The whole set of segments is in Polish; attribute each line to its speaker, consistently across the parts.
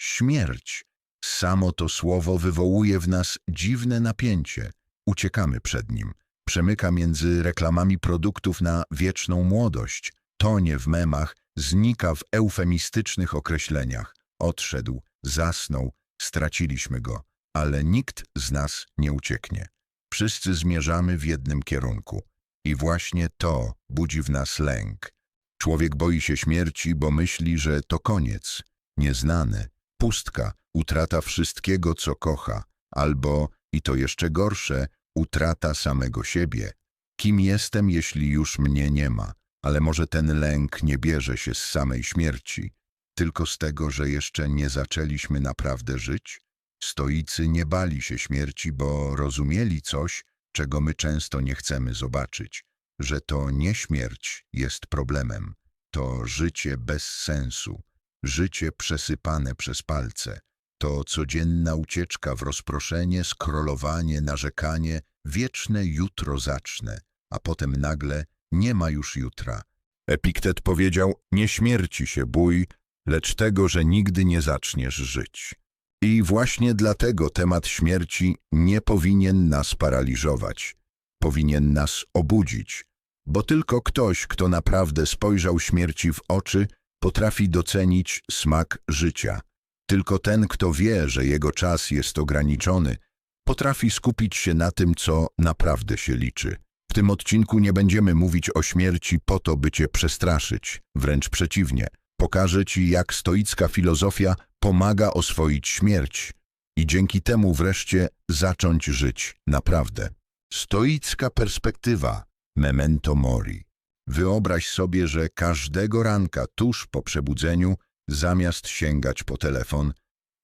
Speaker 1: śmierć. Samo to słowo wywołuje w nas dziwne napięcie. Uciekamy przed nim. Przemyka między reklamami produktów na wieczną młodość. Tonie w memach, znika w eufemistycznych określeniach. Odszedł, zasnął, straciliśmy go, ale nikt z nas nie ucieknie. Wszyscy zmierzamy w jednym kierunku. I właśnie to budzi w nas lęk. Człowiek boi się śmierci, bo myśli, że to koniec, nieznane, pustka, utrata wszystkiego, co kocha, albo, i to jeszcze gorsze, utrata samego siebie. Kim jestem, jeśli już mnie nie ma? Ale może ten lęk nie bierze się z samej śmierci, tylko z tego, że jeszcze nie zaczęliśmy naprawdę żyć? Stoicy nie bali się śmierci, bo rozumieli coś, czego my często nie chcemy zobaczyć, że to nie śmierć jest problemem, to życie bez sensu, życie przesypane przez palce, to codzienna ucieczka w rozproszenie, skrolowanie, narzekanie, wieczne jutro zacznę, a potem nagle nie ma już jutra. Epiktet powiedział, nie śmierci się bój, lecz tego, że nigdy nie zaczniesz żyć. I właśnie dlatego temat śmierci nie powinien nas paraliżować. Powinien nas obudzić, bo tylko ktoś, kto naprawdę spojrzał śmierci w oczy, potrafi docenić smak życia. Tylko ten, kto wie, że jego czas jest ograniczony, potrafi skupić się na tym, co naprawdę się liczy. W tym odcinku nie będziemy mówić o śmierci po to, by cię przestraszyć. Wręcz przeciwnie. Pokażę ci, jak stoicka filozofia pomaga oswoić śmierć i dzięki temu wreszcie zacząć żyć naprawdę. Stoicka perspektywa memento mori. Wyobraź sobie, że każdego ranka tuż po przebudzeniu, zamiast sięgać po telefon,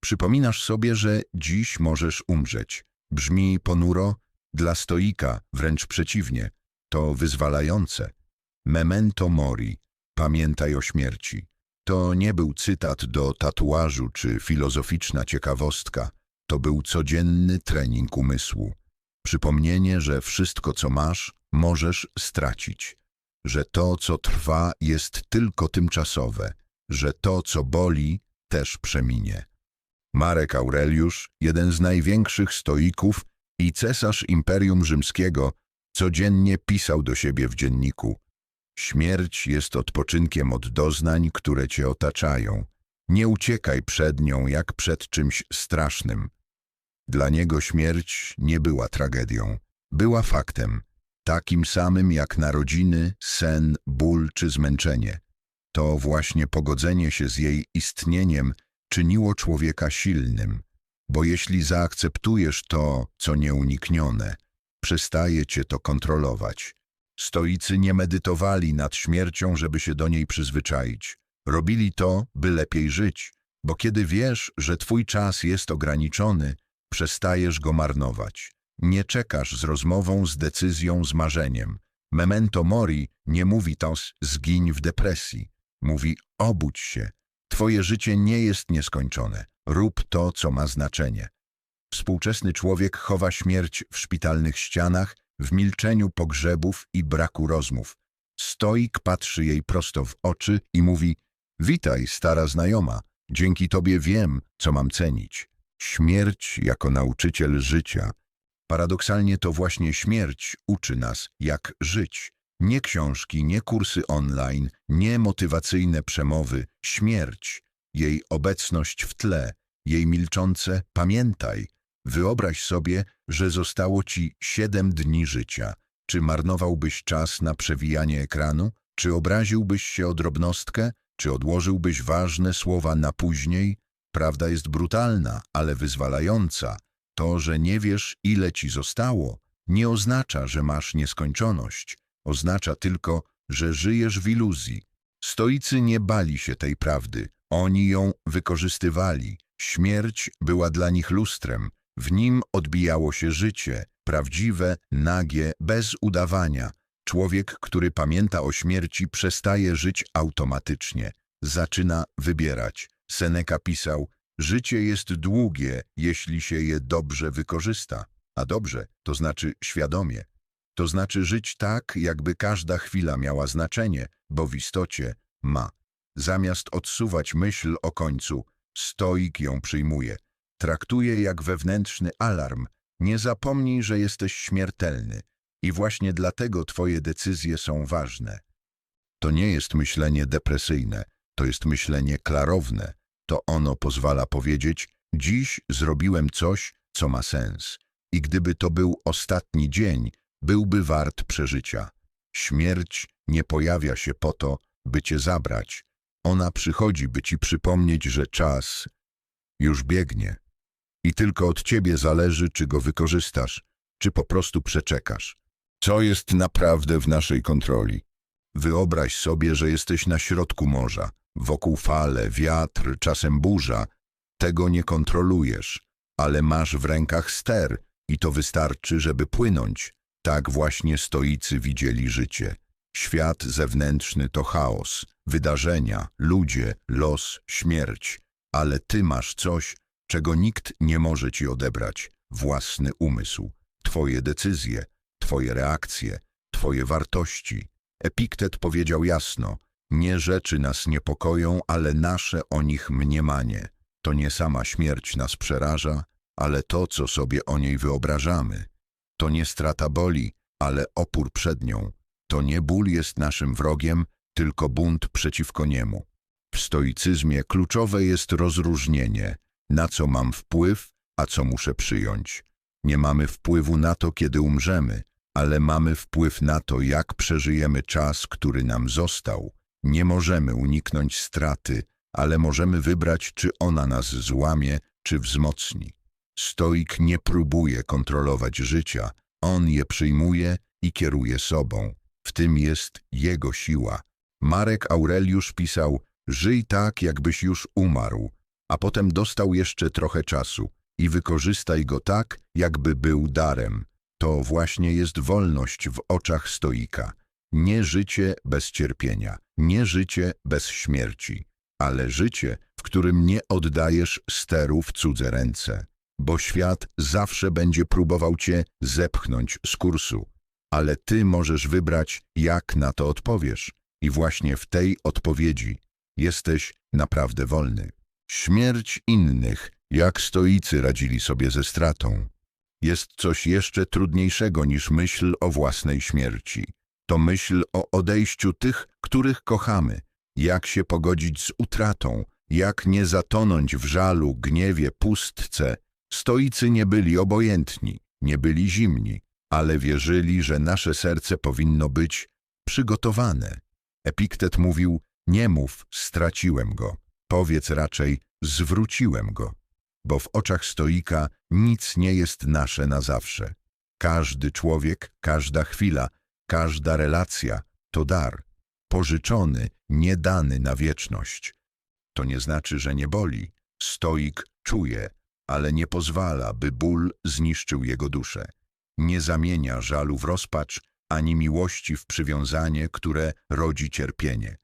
Speaker 1: przypominasz sobie, że dziś możesz umrzeć. Brzmi ponuro? Dla stoika wręcz przeciwnie. To wyzwalające. Memento mori. Pamiętaj o śmierci. To nie był cytat do tatuażu czy filozoficzna ciekawostka. To był codzienny trening umysłu. Przypomnienie, że wszystko, co masz, możesz stracić. Że to, co trwa, jest tylko tymczasowe. Że to, co boli, też przeminie. Marek Aureliusz, jeden z największych stoików i cesarz Imperium Rzymskiego, codziennie pisał do siebie w dzienniku – Śmierć jest odpoczynkiem od doznań, które cię otaczają. Nie uciekaj przed nią jak przed czymś strasznym. Dla niego śmierć nie była tragedią. Była faktem, takim samym jak narodziny, sen, ból czy zmęczenie. To właśnie pogodzenie się z jej istnieniem czyniło człowieka silnym, bo jeśli zaakceptujesz to, co nieuniknione, przestaje cię to kontrolować. Stoicy nie medytowali nad śmiercią, żeby się do niej przyzwyczaić. Robili to, by lepiej żyć, bo kiedy wiesz, że twój czas jest ograniczony, przestajesz go marnować. Nie czekasz z rozmową, z decyzją, z marzeniem. Memento mori nie mówi to zgiń w depresji. Mówi obudź się. Twoje życie nie jest nieskończone. Rób to, co ma znaczenie. Współczesny człowiek chowa śmierć w szpitalnych ścianach, w milczeniu pogrzebów i braku rozmów. Stoik patrzy jej prosto w oczy i mówi Witaj, stara znajoma, dzięki tobie wiem, co mam cenić. Śmierć jako nauczyciel życia. Paradoksalnie to właśnie śmierć uczy nas, jak żyć. Nie książki, nie kursy online, nie motywacyjne przemowy. Śmierć, jej obecność w tle, jej milczące pamiętaj, Wyobraź sobie, że zostało ci siedem dni życia. Czy marnowałbyś czas na przewijanie ekranu? Czy obraziłbyś się o drobnostkę? Czy odłożyłbyś ważne słowa na później? Prawda jest brutalna, ale wyzwalająca. To, że nie wiesz, ile ci zostało, nie oznacza, że masz nieskończoność. Oznacza tylko, że żyjesz w iluzji. Stoicy nie bali się tej prawdy. Oni ją wykorzystywali. Śmierć była dla nich lustrem, w nim odbijało się życie, prawdziwe, nagie, bez udawania. Człowiek, który pamięta o śmierci, przestaje żyć automatycznie. Zaczyna wybierać. Seneca pisał, życie jest długie, jeśli się je dobrze wykorzysta. A dobrze, to znaczy świadomie. To znaczy żyć tak, jakby każda chwila miała znaczenie, bo w istocie ma. Zamiast odsuwać myśl o końcu, Stoik ją przyjmuje. Traktuje jak wewnętrzny alarm. Nie zapomnij, że jesteś śmiertelny i właśnie dlatego twoje decyzje są ważne. To nie jest myślenie depresyjne, to jest myślenie klarowne. To ono pozwala powiedzieć, dziś zrobiłem coś, co ma sens. I gdyby to był ostatni dzień, byłby wart przeżycia. Śmierć nie pojawia się po to, by cię zabrać. Ona przychodzi, by ci przypomnieć, że czas już biegnie. I tylko od ciebie zależy, czy go wykorzystasz, czy po prostu przeczekasz. Co jest naprawdę w naszej kontroli? Wyobraź sobie, że jesteś na środku morza. Wokół fale, wiatr, czasem burza. Tego nie kontrolujesz, ale masz w rękach ster i to wystarczy, żeby płynąć. Tak właśnie stoicy widzieli życie. Świat zewnętrzny to chaos, wydarzenia, ludzie, los, śmierć. Ale ty masz coś, czego nikt nie może ci odebrać. Własny umysł, twoje decyzje, twoje reakcje, twoje wartości. Epiktet powiedział jasno, nie rzeczy nas niepokoją, ale nasze o nich mniemanie. To nie sama śmierć nas przeraża, ale to, co sobie o niej wyobrażamy. To nie strata boli, ale opór przed nią. To nie ból jest naszym wrogiem, tylko bunt przeciwko niemu. W stoicyzmie kluczowe jest rozróżnienie, na co mam wpływ, a co muszę przyjąć. Nie mamy wpływu na to, kiedy umrzemy, ale mamy wpływ na to, jak przeżyjemy czas, który nam został. Nie możemy uniknąć straty, ale możemy wybrać, czy ona nas złamie, czy wzmocni. Stoik nie próbuje kontrolować życia, on je przyjmuje i kieruje sobą. W tym jest jego siła. Marek Aureliusz pisał, żyj tak, jakbyś już umarł, a potem dostał jeszcze trochę czasu i wykorzystaj go tak, jakby był darem. To właśnie jest wolność w oczach stoika. Nie życie bez cierpienia, nie życie bez śmierci, ale życie, w którym nie oddajesz steru w cudze ręce. Bo świat zawsze będzie próbował cię zepchnąć z kursu, ale ty możesz wybrać, jak na to odpowiesz. I właśnie w tej odpowiedzi jesteś naprawdę wolny. Śmierć innych, jak stoicy radzili sobie ze stratą, jest coś jeszcze trudniejszego niż myśl o własnej śmierci. To myśl o odejściu tych, których kochamy, jak się pogodzić z utratą, jak nie zatonąć w żalu, gniewie, pustce. Stoicy nie byli obojętni, nie byli zimni, ale wierzyli, że nasze serce powinno być przygotowane. Epiktet mówił, nie mów, straciłem go, powiedz raczej, zwróciłem go bo w oczach stoika nic nie jest nasze na zawsze. Każdy człowiek, każda chwila, każda relacja to dar, pożyczony, nie dany na wieczność. To nie znaczy, że nie boli. Stoik czuje, ale nie pozwala, by ból zniszczył jego duszę. Nie zamienia żalu w rozpacz, ani miłości w przywiązanie, które rodzi cierpienie.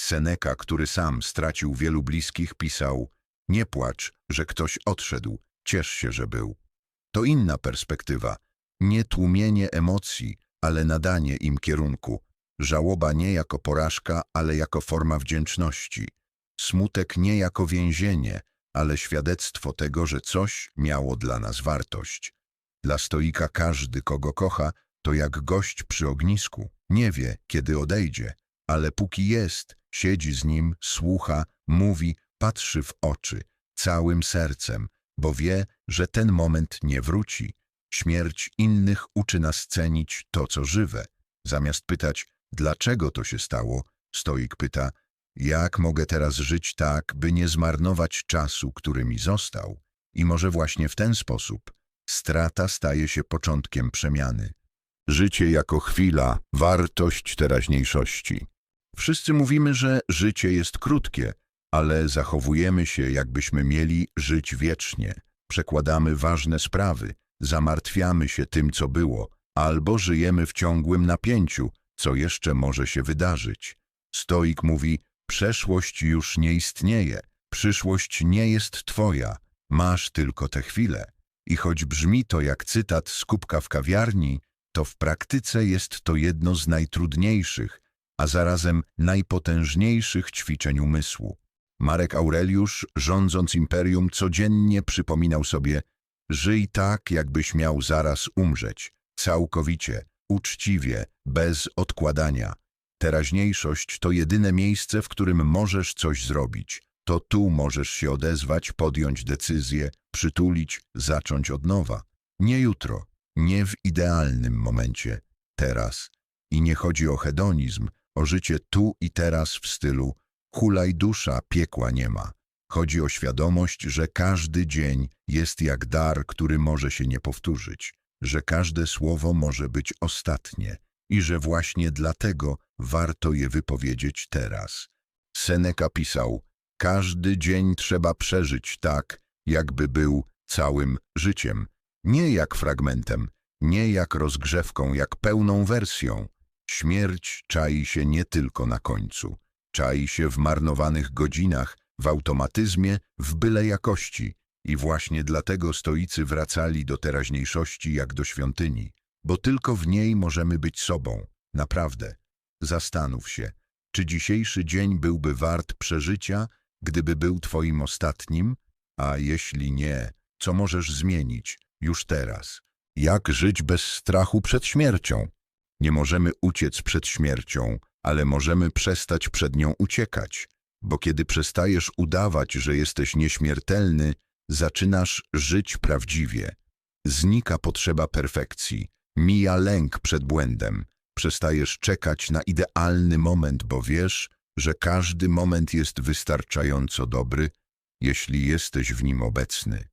Speaker 1: Seneca, który sam stracił wielu bliskich, pisał nie płacz, że ktoś odszedł, ciesz się, że był. To inna perspektywa. Nie tłumienie emocji, ale nadanie im kierunku. Żałoba nie jako porażka, ale jako forma wdzięczności. Smutek nie jako więzienie, ale świadectwo tego, że coś miało dla nas wartość. Dla stoika każdy, kogo kocha, to jak gość przy ognisku. Nie wie, kiedy odejdzie, ale póki jest, siedzi z nim, słucha, mówi, patrzy w oczy, całym sercem, bo wie, że ten moment nie wróci. Śmierć innych uczy nas cenić to, co żywe. Zamiast pytać, dlaczego to się stało, stoik pyta, jak mogę teraz żyć tak, by nie zmarnować czasu, który mi został? I może właśnie w ten sposób strata staje się początkiem przemiany. Życie jako chwila, wartość teraźniejszości. Wszyscy mówimy, że życie jest krótkie, ale zachowujemy się, jakbyśmy mieli żyć wiecznie. Przekładamy ważne sprawy, zamartwiamy się tym, co było, albo żyjemy w ciągłym napięciu, co jeszcze może się wydarzyć. Stoik mówi, przeszłość już nie istnieje, przyszłość nie jest twoja, masz tylko tę chwilę. I choć brzmi to jak cytat z kubka w kawiarni, to w praktyce jest to jedno z najtrudniejszych, a zarazem najpotężniejszych ćwiczeń umysłu. Marek Aureliusz, rządząc imperium, codziennie przypominał sobie żyj tak, jakbyś miał zaraz umrzeć, całkowicie, uczciwie, bez odkładania. Teraźniejszość to jedyne miejsce, w którym możesz coś zrobić. To tu możesz się odezwać, podjąć decyzję, przytulić, zacząć od nowa. Nie jutro, nie w idealnym momencie, teraz. I nie chodzi o hedonizm, o życie tu i teraz w stylu hulaj dusza, piekła nie ma. Chodzi o świadomość, że każdy dzień jest jak dar, który może się nie powtórzyć, że każde słowo może być ostatnie i że właśnie dlatego warto je wypowiedzieć teraz. Seneca pisał, każdy dzień trzeba przeżyć tak, jakby był całym życiem, nie jak fragmentem, nie jak rozgrzewką, jak pełną wersją. Śmierć czai się nie tylko na końcu, czai się w marnowanych godzinach, w automatyzmie, w byle jakości. I właśnie dlatego stoicy wracali do teraźniejszości jak do świątyni, bo tylko w niej możemy być sobą, naprawdę. Zastanów się, czy dzisiejszy dzień byłby wart przeżycia, gdyby był twoim ostatnim? A jeśli nie, co możesz zmienić już teraz? Jak żyć bez strachu przed śmiercią? Nie możemy uciec przed śmiercią, ale możemy przestać przed nią uciekać, bo kiedy przestajesz udawać, że jesteś nieśmiertelny, zaczynasz żyć prawdziwie. Znika potrzeba perfekcji, mija lęk przed błędem, przestajesz czekać na idealny moment, bo wiesz, że każdy moment jest wystarczająco dobry, jeśli jesteś w nim obecny.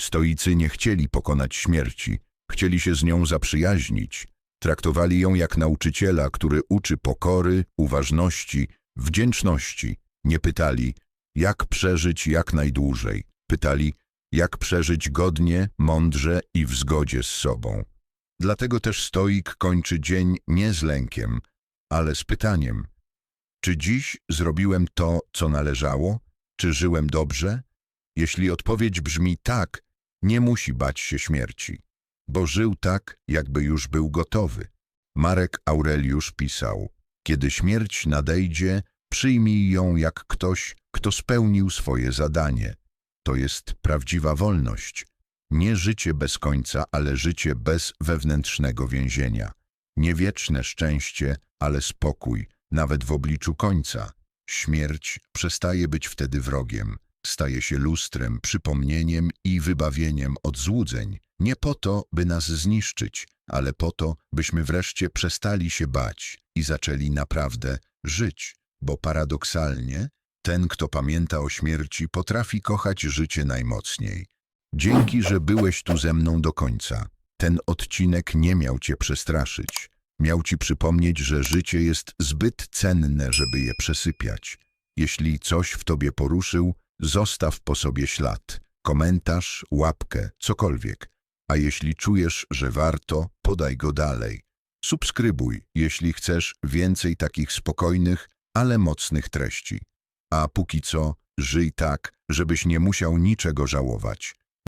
Speaker 1: Stoicy nie chcieli pokonać śmierci, chcieli się z nią zaprzyjaźnić. Traktowali ją jak nauczyciela, który uczy pokory, uważności, wdzięczności. Nie pytali, jak przeżyć jak najdłużej. Pytali, jak przeżyć godnie, mądrze i w zgodzie z sobą. Dlatego też stoik kończy dzień nie z lękiem, ale z pytaniem – czy dziś zrobiłem to, co należało? Czy żyłem dobrze? Jeśli odpowiedź brzmi tak, nie musi bać się śmierci, bo żył tak, jakby już był gotowy. Marek Aureliusz pisał, kiedy śmierć nadejdzie, przyjmij ją jak ktoś, kto spełnił swoje zadanie. To jest prawdziwa wolność. Nie życie bez końca, ale życie bez wewnętrznego więzienia. Nie wieczne szczęście, ale spokój, nawet w obliczu końca. Śmierć przestaje być wtedy wrogiem, staje się lustrem, przypomnieniem i wybawieniem od złudzeń. Nie po to, by nas zniszczyć, ale po to, byśmy wreszcie przestali się bać i zaczęli naprawdę żyć. Bo paradoksalnie, ten, kto pamięta o śmierci, potrafi kochać życie najmocniej. Dzięki, że byłeś tu ze mną do końca. Ten odcinek nie miał cię przestraszyć. Miał ci przypomnieć, że życie jest zbyt cenne, żeby je przesypiać. Jeśli coś w tobie poruszył, zostaw po sobie ślad, komentarz, łapkę, cokolwiek. A jeśli czujesz, że warto, podaj go dalej. Subskrybuj, jeśli chcesz więcej takich spokojnych, ale mocnych treści. A póki co, żyj tak, żebyś nie musiał niczego żałować.